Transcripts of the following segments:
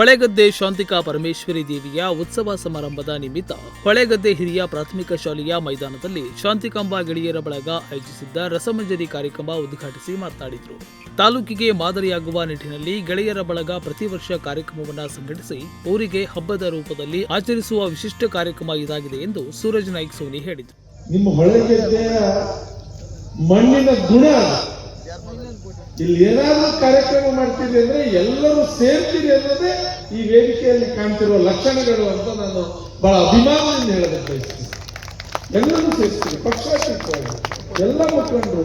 ಹೊಳೆಗದ್ದೆ ಶಾಂತಿಕಾ ಪರಮೇಶ್ವರಿ ದೇವಿಯ ಉತ್ಸವ ಸಮಾರಂಭದ ನಿಮಿತ್ತ ಹೊಳೆಗದ್ದೆ ಹಿರಿಯ ಪ್ರಾಥಮಿಕ ಶಾಲೆಯ ಮೈದಾನದಲ್ಲಿ ಶಾಂತಿಕಾಂಬಾ ಗೆಳೆಯರ ಬಳಗ ಆಯೋಜಿಸಿದ್ದ ರಸಮಂಜರಿ ಕಾರ್ಯಕ್ರಮ ಉದ್ಘಾಟಿಸಿ ಮಾತನಾಡಿದರು. ತಾಲೂಕಿಗೆ ಮಾದರಿಯಾಗುವ ನಿಟ್ಟಿನಲ್ಲಿ ಗೆಳೆಯರ ಬಳಗ ಪ್ರತಿ ವರ್ಷ ಕಾರ್ಯಕ್ರಮವನ್ನು ಸಂಘಟಿಸಿ ಊರಿಗೆ ಹಬ್ಬದ ರೂಪದಲ್ಲಿ ಆಚರಿಸುವ ವಿಶಿಷ್ಟ ಕಾರ್ಯಕ್ರಮ ಇದಾಗಿದೆ ಎಂದು ಸೂರಜ್ ನಾಯ್ಕ್ ಸೋನಿ ಹೇಳಿದರು ನಿಮ್ಮ ಹೊಳೆಗೆದ್ದೆಯ ಮಣ್ಣಿನ ಗುಣ ಅದು. ಇಲ್ಲಿ ಏನಾದರೂ ಕಾರ್ಯಕ್ರಮ ಮಾಡ್ತೀರಿ ಅಂದ್ರೆ ಎಲ್ಲರೂ ಸೇರ್ತೀರಿ ಅನ್ನೋದೇ ಈ ವೇದಿಕೆಯಲ್ಲಿ ಕಾಣ್ತಿರುವ ಲಕ್ಷಣಗಳು ಅಂತ ನಾನು ಬಹಳ ಅಭಿಮಾನದಿಂದ ಹೇಳಬೇಕು ಬಯಸ್ತೀನಿ. ಎಲ್ಲರೂ ಸೇರ್ತೀವಿ ಪಕ್ಷಾತೀತವಾಗಿ. ಎಲ್ಲ ಮುಖಂಡರು,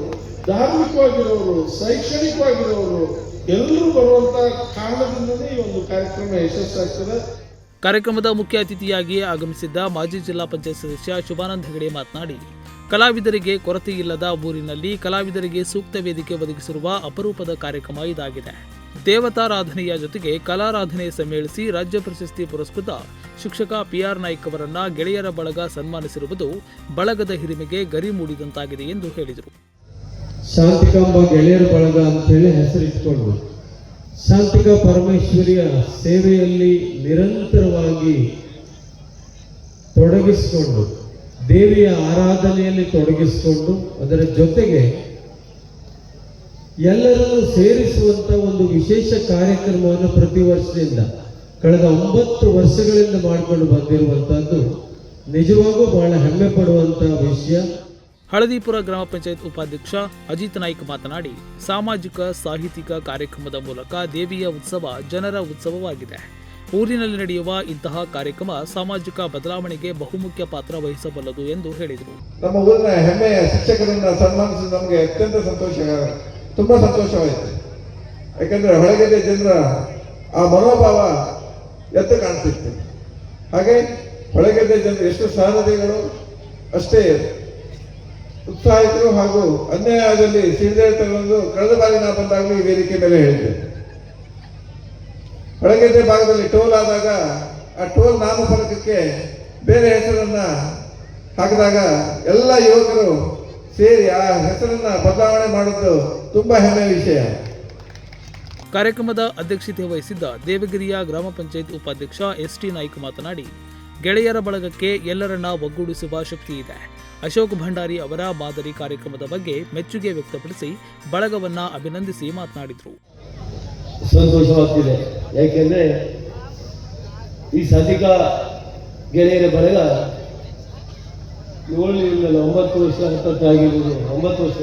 ಧಾರ್ಮಿಕವಾಗಿರೋರು, ಶೈಕ್ಷಣಿಕವಾಗಿರೋರು ಎಲ್ಲರೂ ಬರುವಂತ ಕಾರಣದಿಂದನೇ ಈ ಒಂದು ಕಾರ್ಯಕ್ರಮ ಯಶಸ್ಸಾಗ್ತದೆ. ಕಾರ್ಯಕ್ರಮದ ಮುಖ್ಯ ಅತಿಥಿಯಾಗಿ ಆಗಮಿಸಿದ್ದ ಮಾಜಿ ಜಿಲ್ಲಾ ಪಂಚಾಯತ್ ಸದಸ್ಯ ಶುಭಾನಂದ ಹೆಗಡೆ ಮಾತನಾಡಿ. ಕಲಾವಿದರಿಗೆ ಕೊರತೆಯಿಲ್ಲದ ಊರಿನಲ್ಲಿ ಕಲಾವಿದರಿಗೆ ಸೂಕ್ತ ವೇದಿಕೆ ಒದಗಿಸಿರುವ ಅಪರೂಪದ ಕಾರ್ಯಕ್ರಮ ಇದಾಗಿದೆ. ದೇವತಾರಾಧನೆಯ ಜೊತೆಗೆ ಕಲಾರಾಧನೆ ಸಮ್ಮೇಳಿಸಿ ರಾಜ್ಯ ಪ್ರಶಸ್ತಿ ಪುರಸ್ಕೃತ ಶಿಕ್ಷಕ ಪಿಆರ್ ನಾಯ್ಕ್ ಅವರನ್ನ ಗೆಳೆಯರ ಬಳಗ ಸನ್ಮಾನಿಸಿರುವುದು ಬಳಗದ ಹಿರಿಮೆಗೆ ಗರಿ ಮೂಡಿದಂತಾಗಿದೆ ಎಂದು ಹೇಳಿದರು. ಶಾಂತಿಕಾಂಬ ಗೆಳೆಯರ ಬಳಗ ಅಂತೇಳಿ ಹೆಸರಿಟ್ಕೊಂಡು ಶಾಂತಿಕಾ ಪರಮೇಶ್ವರಿಯ ಸೇವೆಯಲ್ಲಿ ನಿರಂತರವಾಗಿ ತೊಡಗಿಸಿಕೊಂಡು ದೇವಿಯ ಆರಾಧನೆಯಲ್ಲಿ ತೊಡಗಿಸಿಕೊಂಡು ಅದರ ಜೊತೆಗೆ ಎಲ್ಲರನ್ನು ಸೇರಿಸುವಂತ ಒಂದು ವಿಶೇಷ ಕಾರ್ಯಕ್ರಮವನ್ನು ಪ್ರತಿ ವರ್ಷದಿಂದ ಕಳೆದ ಒಂಬತ್ತು ವರ್ಷಗಳಿಂದ ಮಾಡಿಕೊಂಡು ಬಂದಿರುವಂತಹದ್ದು ನಿಜವಾಗೂ ಬಹಳ ಹೆಮ್ಮೆ ಪಡುವಂತಹ ವಿಷಯ. ಹಳದಿಪುರ ಗ್ರಾಮ ಪಂಚಾಯತ್ ಉಪಾಧ್ಯಕ್ಷ ಅಜಿತ್ ನಾಯ್ಕ್ ಮಾತನಾಡಿ, ಸಾಮಾಜಿಕ, ಸಾಹಿತ್ಯಿಕ ಕಾರ್ಯಕ್ರಮದ ಮೂಲಕ ದೇವಿಯ ಉತ್ಸವ ಜನರ ಉತ್ಸವವಾಗಿದೆ. ಊರಿನಲ್ಲಿ ನಡೆಯುವ ಇಂತಹ ಕಾರ್ಯಕ್ರಮ ಸಾಮಾಜಿಕ ಬದಲಾವಣೆಗೆ ಬಹುಮುಖ್ಯ ಪಾತ್ರ ವಹಿಸಬಲ್ಲದು ಎಂದು ಹೇಳಿದರು. ನಮ್ಮ ಊರಿನ ಹೆಮ್ಮೆಯ ಶಿಕ್ಷಕರನ್ನು ಸನ್ಮಾನಿಸಿದ ನಮಗೆ ಅತ್ಯಂತ ಸಂತೋಷ. ತುಂಬಾ ಸಂತೋಷವಾಯಿತು. ಯಾಕಂದ್ರೆ ಹೊಳಗಡೆ ಜನರ ಆ ಮನೋಭಾವ ಎದ್ದು ಕಾಣ್ತಿತ್ತು. ಹಾಗೆ ಹೊಳಗಡೆ ಜನರು ಎಷ್ಟು ಸಾಧನೆಗಳು, ಅಷ್ಟೇ ಉತ್ಸಾಹಿತರು ಹಾಗೂ ಅನ್ಯಾಯದಲ್ಲಿ ಸಿಡಿದೇ ತಗೊಂಡು ಕಳೆದ ಬಾರಿ ನಾ ಬಂದಾಗಲೂ ಈ ವೇದಿಕೆ ಮೇಲೆ ಹೇಳಿದ್ದೆ ಹೊಳಗೆದ್ದೆ ಭಾಗದಲ್ಲಿ ಟೋಲ್ ಆದಾಗ ಆ ಟೋಲ್ ನಾಮಫಲಕಕ್ಕೆ ಬೇರೆ ಹೆಸರನ್ನ ಹಾಕಿದಾಗ ಎಲ್ಲ ಯುವಕರು ಸೇರಿ ಆ ಹೆಸರನ್ನ ಬದಲಾವಣೆ ಮಾಡಿದ್ದು ತುಂಬಾ ಹೆಮ್ಮೆಯ ವಿಷಯ. ಕಾರ್ಯಕ್ರಮದ ಅಧ್ಯಕ್ಷತೆ ವಹಿಸಿದ್ದ ದೇವಗಿರಿಯ ಗ್ರಾಮ ಪಂಚಾಯತ್ ಉಪಾಧ್ಯಕ್ಷ ಎಸ್ ಟಿ ನಾಯ್ಕ ಮಾತನಾಡಿ, ಗೆಳೆಯರ ಬಳಗಕ್ಕೆ ಎಲ್ಲರನ್ನ ಒಗ್ಗೂಡಿಸುವ ಶಕ್ತಿ ಇದೆ. ಅಶೋಕ್ ಭಂಡಾರಿ ಅವರ ಮಾದರಿ ಕಾರ್ಯಕ್ರಮದ ಬಗ್ಗೆ ಮೆಚ್ಚುಗೆ ವ್ಯಕ್ತಪಡಿಸಿ ಬಳಗವನ್ನ ಅಭಿನಂದಿಸಿ ಮಾತನಾಡಿದರು. ಸಂತೋಷವಾಗ್ತಿದೆ. ಯಾಕೆಂದ್ರೆ ಈ ಸದಿಕ ಗೆಳೆಯರ ಬಳಗ ಏಳು ಒಂಬತ್ತು ವರ್ಷ ಆಗಿರ್ಬೋದು, ಒಂಬತ್ತು ವರ್ಷ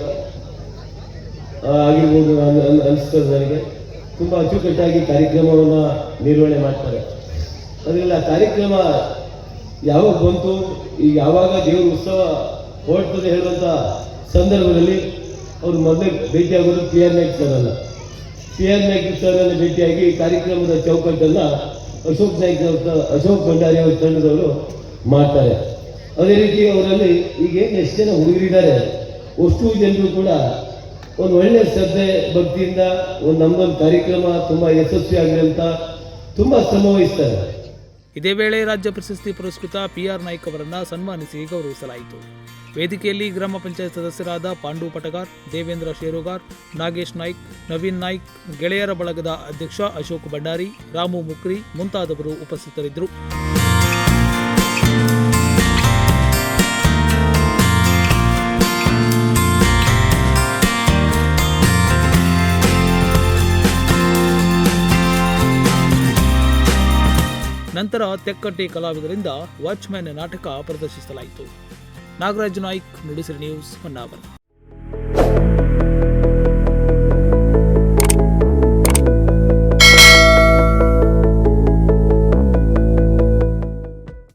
ಆಗಿರ್ಬೋದು ಅನ್- ಅನ್- ಅನಿಸ್ತದೆ ನನಗೆ. ತುಂಬ ಅಚ್ಚುಕಟ್ಟಾಗಿ ಕಾರ್ಯಕ್ರಮವನ್ನು ನಿರ್ವಹಣೆ ಮಾಡ್ತಾರೆ. ಅದರಿಂದ ಕಾರ್ಯಕ್ರಮ ಯಾವಾಗ ಬಂತು ಈಗ ಯಾವಾಗ ದೇವರ ಉತ್ಸವ ಹೊರಡ್ತದೆ ಹೇಳುವಂಥ ಸಂದರ್ಭದಲ್ಲಿ ಅವ್ರು ಮೊದಲೇ ಭೇಟಿಯಾಗೋದು R Naik sir P R Naik ಭೇಟಿಯಾಗಿ ಕಾರ್ಯಕ್ರಮದ ಚೌಕಟ್ಟನ್ನು ಅಶೋಕ್ ನಾಯ್ಕ್ ಅಶೋಕ್ ಭಂಡಾರಿ ಅವರ ತಂಡದವರು ಮಾಡ್ತಾರೆ. ಅದೇ ರೀತಿ ಅವರಲ್ಲಿ ಈಗ ಎಷ್ಟು ಜನ ಹುಡುಗರಿದ್ದಾರೆ, ಅಷ್ಟು ಜನರು ಕೂಡ ಒಂದು ಒಳ್ಳೆಯ ಶ್ರದ್ಧೆ, ಭಕ್ತಿಯಿಂದ ಒಂದು ನಮ್ಮದೊಂದು ಕಾರ್ಯಕ್ರಮ ತುಂಬ ಯಶಸ್ವಿ ಆಗಲಿ ಅಂತ ತುಂಬ ಶ್ರಮ ವಹಿಸ್ತಾರೆ. ಇದೇ ವೇಳೆ ರಾಜ್ಯ ಪ್ರಶಸ್ತಿ ಪುರಸ್ಕೃತ ಪಿಆರ್ ನಾಯ್ಕ್ ಅವರನ್ನು ಸನ್ಮಾನಿಸಿ ಗೌರವಿಸಲಾಯಿತು. ವೇದಿಕೆಯಲ್ಲಿ ಗ್ರಾಮ ಪಂಚಾಯತ್ ಸದಸ್ಯರಾದ ಪಾಂಡು ಪಟಗಾರ್, ದೇವೇಂದ್ರ ಶೇರುಗಾರ್, ನಾಗೇಶ್ ನಾಯ್ಕ್, ನವೀನ್ ನಾಯ್ಕ್, ಗೆಳೆಯರ ಬಳಗದ ಅಧ್ಯಕ್ಷ ಅಶೋಕ್ ಭಂಡಾರಿ, ರಾಮು ಮುಕ್ರಿ ಮುಂತಾದವರು ಉಪಸ್ಥಿತರಿದ್ದರು. ನಂತರ ತೆಕ್ಕಟ್ಟಿ ಕಲಾವಿದರಿಂದ ವಾಚ್ಮ್ಯಾನ್ ನಾಟಕ ಪ್ರದರ್ಶಿಸಲಾಯಿತು. ನಾಗರಾಜ್ ನಾಯ್ಕ್ ನುಡಿಸಿರಿ ನ್ಯೂಸ್ ಹೊನ್ನಾವರ.